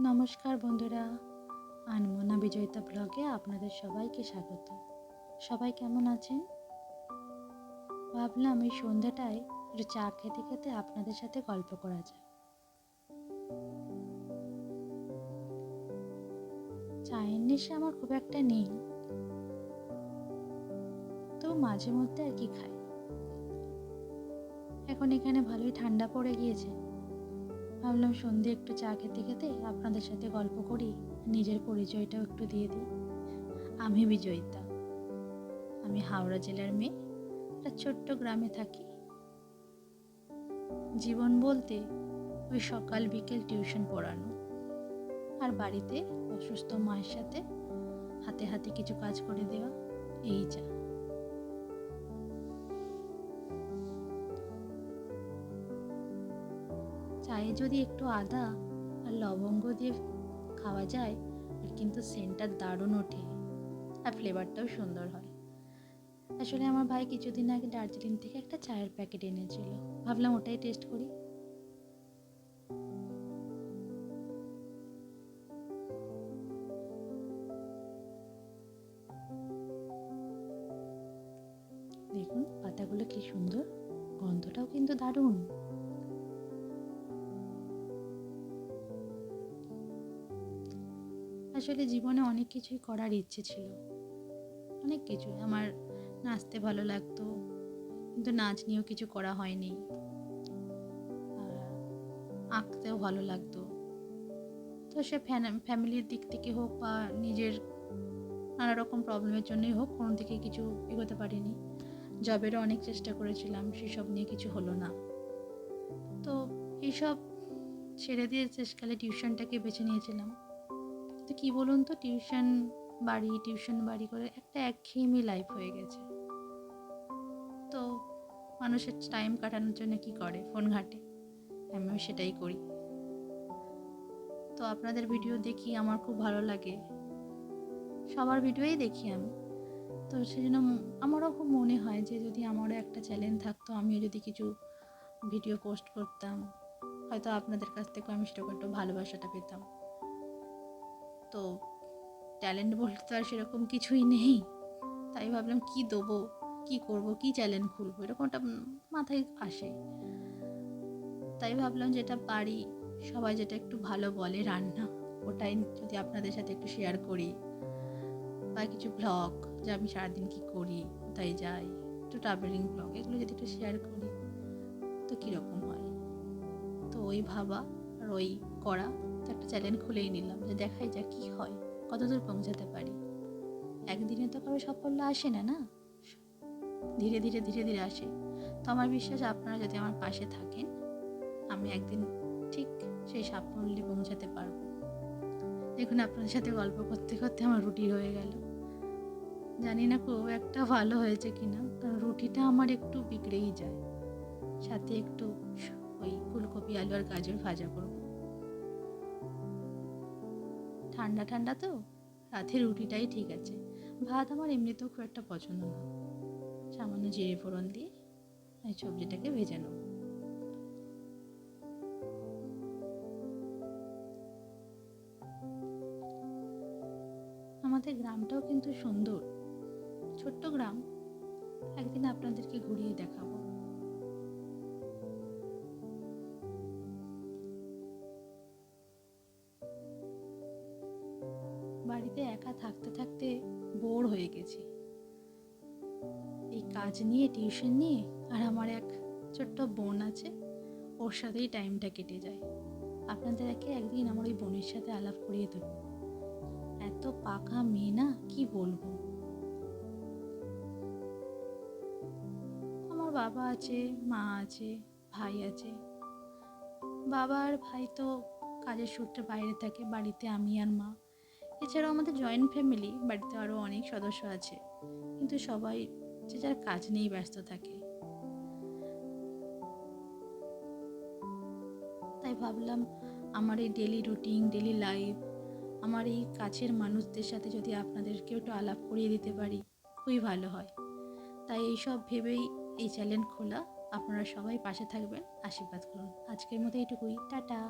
নমস্কার বন্ধুরা, আনমনা বিজয়িতা ব্লগে আপনাদের সবাইকে স্বাগত। সবাই কেমন আছেন? ভাবলাম এই সন্ধ্যাটায় একটু চা খেতে খেতে আপনাদের সাথে গল্প করা যায় চায়ের নেশা আমার খুব একটা নেই। তো মাঝে মধ্যে আর কি খাই। এখন এখানে ভালোই ঠান্ডা পড়ে গিয়েছে। ভাবলাম সন্ধে একটু চা খেতে খেতে আপনাদের সাথে গল্প করি, নিজের পরিচয়টাও একটু দিয়ে দিই। আমি বিজয়িতা। আমি হাওড়া জেলার মেয়ে, একটা ছোট্ট গ্রামে থাকি। জীবন বলতে ওই সকাল বিকেল টিউশন পড়ানো আর বাড়িতে অসুস্থ মায়ের সাথে হাতে হাতে কিছু কাজ করে দেওয়া, এই যা। চায়ে যদি একটু আদা আর লবঙ্গ দিয়ে খাওয়া যায়, কিন্তু সেন্টটা দারুণ ওঠে আর ফ্লেভারটাও সুন্দর হয়। আসলে আমার ভাই কিছুদিন আগে দার্জিলিং থেকে একটা চায়ের প্যাকেট এনেছিল। ভাবলাম ওটাই টেস্ট করি। দেখুন, পাতাগুলো কি সুন্দর, গন্ধটাও কিন্তু দারুণ। আসলে জীবনে অনেক কিছুই করার ইচ্ছে ছিল। অনেক কিছু আমার নাচতে ভালো লাগতো, কিন্তু নাচ নিয়েও কিছু করা হয়নি। আঁকতেও ভালো লাগতো। তো সে ফ্যামিলির দিক থেকে হোক বা নিজের নানা রকম প্রবলেমের জন্যই হোক, কোনো দিকে কিছু এগোতে পারিনি। জবেরও অনেক চেষ্টা করেছিলাম, সেসব নিয়ে কিছু হলো না। তো এইসব ছেড়ে দিয়ে শেষকালে টিউশনটাকে বেছে নিয়েছিলাম। তো কী বলুন তো, টিউশন বাড়ি টিউশন বাড়ি করে একটা একঘেয়েমি লাইফ হয়ে গেছে। তো মানুষের টাইম কাটানোর জন্য কি করে? ফোন ঘাটে। আমিও সেটাই করি। তো আপনাদের ভিডিও দেখি, আমার খুব ভালো লাগে। সবার ভিডিওই দেখি আমি। তো সেজন্য আমারও খুব মনে হয় যে যদি আমারও একটা চ্যালেঞ্জ থাকতো, আমিও যদি কিছু ভিডিও পোস্ট করতাম, হয়তো আপনাদের কাছ থেকেও আমি সেরকম একটু ভালোবাসাটা পেতাম। তো ট্যালেন্ট বলতে তো আর সেরকম কিছুই নেই। তাই ভাবলাম কি দেবো, কি করব, কি চ্যালেঞ্জ খুলবো, এরকম এরকমটা মাথায় আসে। তাই ভাবলাম যেটা পারি, সবাই যেটা একটু ভালো বলে রান্না, ওটাই যদি আপনাদের সাথে একটু শেয়ার করি। বা কিছু ব্লগ যে আমি সারাদিন কী করি, কোথায় যাই, একটু ট্রাভেলিং ব্লগ এগুলো যদি একটু শেয়ার করি, তো কীরকম হয়? তো ওই ভাবা। আর ওই করা, একটা চ্যালেঞ্জ খুলেই নিলাম যে দেখাই যাক কী হয়, কতদূর পৌঁছাতে পারি। একদিনে তো কারও সাফল্য আসে না না? ধীরে ধীরে ধীরে ধীরে আসে। তো আমার বিশ্বাস আপনারা যদি আমার পাশে থাকেন, আমি একদিন ঠিক সেই সাফল্যে পৌঁছাতে পারব। দেখুন, আপনাদের সাথে গল্প করতে করতে আমার রুটি হয়ে গেল। জানি না খুব একটা ভালো হয়েছে কিনা, কারণ রুটিটা আমার একটু বিগড়েই যায়। সাথে একটু ওই ফুলকপি, আলু আর গাজর ভাজা করব। ঠান্ডা ঠান্ডা তো? রাতে রুটিটাই ঠিক আছে। ভাত আমার এমনিতেও খুব একটা পছন্দ না। সামান্য জিরে ফোড়ন দিয়ে এই সবজিটাকে ভেজে নেব। আমাদের গ্রামটাও কিন্তু সুন্দর। ছোট্ট গ্রাম। একদিন আপনাদেরকে ঘুরিয়ে দেখাবো। বাড়িতে একা থাকতে থাকতে বোর হয়ে গেছি। এই কাজ নিয়ে, টিউশন নিয়ে আর আমার এক ছোট্ট বোন আছে, ওর সাথেই টাইমটা কেটে যায়। আপনাদের একে একদিন আমার ওই বোনের সাথে আলাপ করিয়ে দেবো এত পাকা মেয়ে না, কি বলব? আমার বাবা আছে, মা আছে, ভাই আছে। বাবা আর ভাই তো কাজের সূত্রে বাইরে থাকে, বাড়িতে আমি আর মা। এছাড়াও আমাদের জয়েন্ট ফ্যামিলি বাড়িতে আরও অনেক সদস্য আছে। কিন্তু সবাই যে যার কাজ নিয়েই ব্যস্ত থাকে। তাই ভাবলাম আমার এই ডেলি রুটিন ডেলি লাইফ আমার এই কাছের মানুষদের সাথে যদি আপনাদেরকে একটু আলাপ করিয়ে দিতে পারি, খুবই ভালো হয়। তাই এইসব ভেবেই এই চ্যানেল খোলা। আপনারা সবাই পাশে থাকবেন। আশীর্বাদ করুন। আজকের মতো এইটুকুই। টাটা।